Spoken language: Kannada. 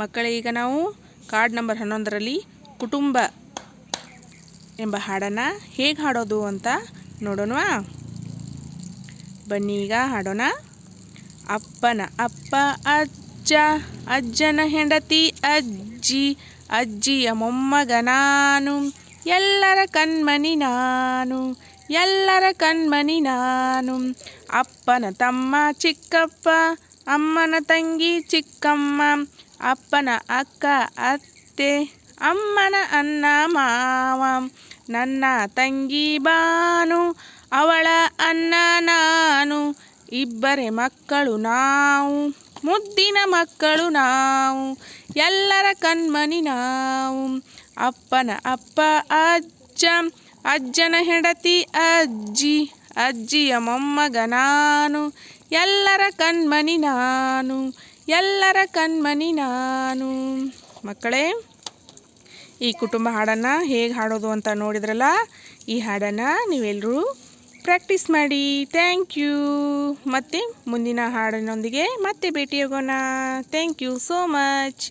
ಮಕ್ಕಳೇ, ಈಗ ನಾವು ಕಾರ್ಡ್ ನಂಬರ್ ಹನ್ನೊಂದರಲ್ಲಿ ಕುಟುಂಬ ಎಂಬ ಹಾಡನ್ನು ಹೇಗೆ ಹಾಡೋದು ಅಂತ ನೋಡೋಣ ಬನ್ನಿ, ಈಗ ಹಾಡೋಣ. ಅಪ್ಪನ ಅಪ್ಪ, ಅಜ್ಜ, ಅಜ್ಜನ ಹೆಂಡತಿ, ಅಜ್ಜಿ, ಅಜ್ಜಿಯ ಮೊಮ್ಮಗ ನಾನು, ಎಲ್ಲರ ಕಣ್ಮಣಿ ನಾನು, ಎಲ್ಲರ ಕಣ್ಮಣಿ ನಾನು. ಅಪ್ಪನ ತಮ್ಮ ಚಿಕ್ಕಪ್ಪ, ಅಮ್ಮನ ತಂಗಿ ಚಿಕ್ಕಮ್ಮ ಅಪ್ಪನ ಅಕ್ಕ, ಅತ್ತೆ, ಅಮ್ಮನ ಅಣ್ಣ, ಮಾವ, ನನ್ನ ತಂಗಿ ಬಾನು, ಅವಳ ಅಣ್ಣ ನಾನು, ಇಬ್ಬರೇ ಮಕ್ಕಳು ನಾವು, ಮುದ್ದಿನ ಮಕ್ಕಳು ನಾವು, ಎಲ್ಲರ ಕಣ್ಮನಿ ನಾವು, ಅಪ್ಪನ ಅಪ್ಪ, ಅಜ್ಜ, ಅಜ್ಜನ ಹೆಂಡತಿ, ಅಜ್ಜಿ, ಅಜ್ಜಿಯ ಮೊಮ್ಮಗ ನಾನು, ಎಲ್ಲರ ಕಣ್ಮನಿ ನಾನು ಎಲ್ಲರ ಕಣ್ಮಣಿ ನಾನು. ಮಕ್ಕಳೇ, ಈ ಕುಟುಂಬ ಹಾಡನ್ನು ಹೇಗೆ ಹಾಡೋದು ಅಂತ ನೋಡಿದ್ರಲ್ಲ, ಈ ಹಾಡನ್ನು ನೀವೆಲ್ಲರೂ ಪ್ರಾಕ್ಟೀಸ್ ಮಾಡಿ. ಥ್ಯಾಂಕ್ ಯು ಮತ್ತು ಮುಂದಿನ ಹಾಡಿನೊಂದಿಗೆ ಮತ್ತೆ ಭೇಟಿಯಾಗೋಣ ಥ್ಯಾಂಕ್ ಯು ಸೋ ಮಚ್